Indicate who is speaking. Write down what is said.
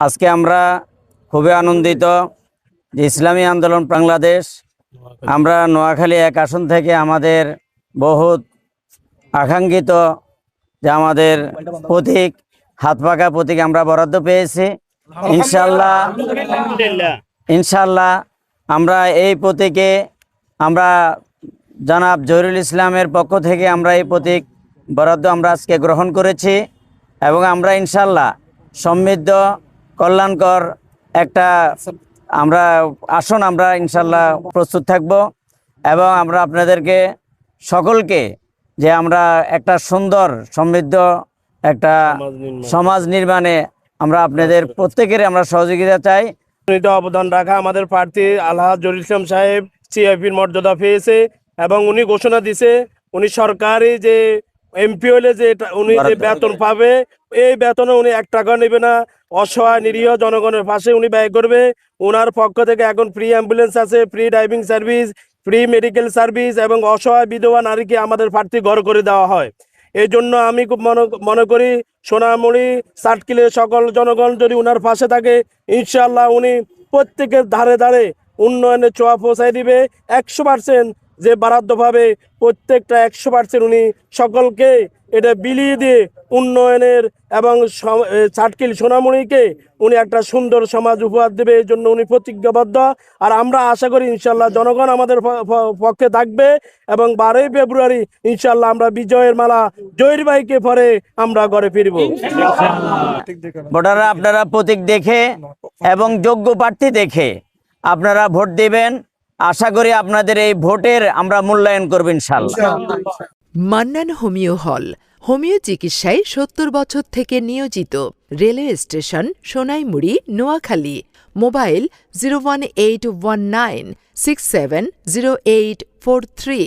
Speaker 1: আজকে আমরা খুবই আনন্দিত যে ইসলামী আন্দোলন বাংলাদেশ, আমরা নোয়াখালী এক আসন থেকে আমাদের বহুত আকাঙ্ক্ষিত যে আমাদের প্রতীক, হাত পাকা প্রতীক আমরা বরাদ্দ পেয়েছি। ইনশাল্লাহ ইনশাল্লাহ আমরা এই প্রতীকে আমরা জনাব জহিরুল ইসলামের পক্ষ থেকে আমরা এই প্রতীক বরাদ্দ আমরা আজকে গ্রহণ করেছি এবং আমরা ইনশাল্লাহ সমৃদ্ধ কল্যাণকর একটা আমরা আসন আমরা ইনশাল্লাহ প্রস্তুত থাকব এবং আমরা আপনাদেরকে সকলকে যে আমরা একটা সুন্দর সমৃদ্ধ একটা সমাজ নির্মাণে। আমরা আপনাদের প্রত্যেকের আমরা সহযোগিতা চাই।
Speaker 2: অবদান রাখা আমাদের প্রার্থী আলহাজ জরিল ইসলাম সাহেব সিআইপির মর্যাদা পেয়েছে এবং উনি ঘোষণা দিছে উনি সরকারি যে এমপি হলে যে এটা- উনি যে বেতন পাবে এই বেতনে উনি এক টাকা নেবে না। অসহায়, নিরীহ জনগণের পাশে উনি ব্যয় করবে। ওনার পক্ষ থেকে এখন ফ্রি অ্যাম্বুলেন্স আছে free driving service free medical service এবং অসহায় বিধবা নারীকে আমাদের প্রার্থী ঘর করে দেওয়া হয়। এই জন্য আমি খুব মনে করি সোনামণি সাটকিলের সকল জনগণ যদি উনার পাশে থাকে ইনশাল্লাহ উনি প্রত্যেকের ধারে ধারে উন্নয়নের ছোঁয়া পৌঁছায় দিবে। একশো পার্সেন্ট যে বরাদ্দ পাবে প্রত্যেকটা একশো পার্সেন্ট উনি সকলকে এটা বিলিয়ে দিয়ে উন্নয়নের এবং চাটকিল সোনামণিকে উনি একটা সুন্দর সমাজ উপহার দেবে, এই জন্য উনি প্রতিজ্ঞাবদ্ধ। আর আমরা আশা করি ইনশাল্লাহ জনগণ আমাদের পক্ষে থাকবে এবং বারোই ফেব্রুয়ারি ইনশাল্লাহ আমরা বিজয়ের মালা জয়ের বাইকে পরে আমরা ঘরে ফিরব।
Speaker 1: ভোটাররা, আপনারা প্রতীক দেখে এবং যোগ্য প্রার্থী দেখে আপনারা ভোট দিবেন। আশা করি আপনাদের এই ভোটের আমরা মূল্যায়ন করব ইনশাল্লাহ।
Speaker 3: মান্নান হোমিও হল, হোমিও চিকিৎসায় সত্তর বছর থেকে নিয়োজিত। Railway station, Sonaimuri, Noakhali. Mobile zero one eight one nine six seven zero eight four three.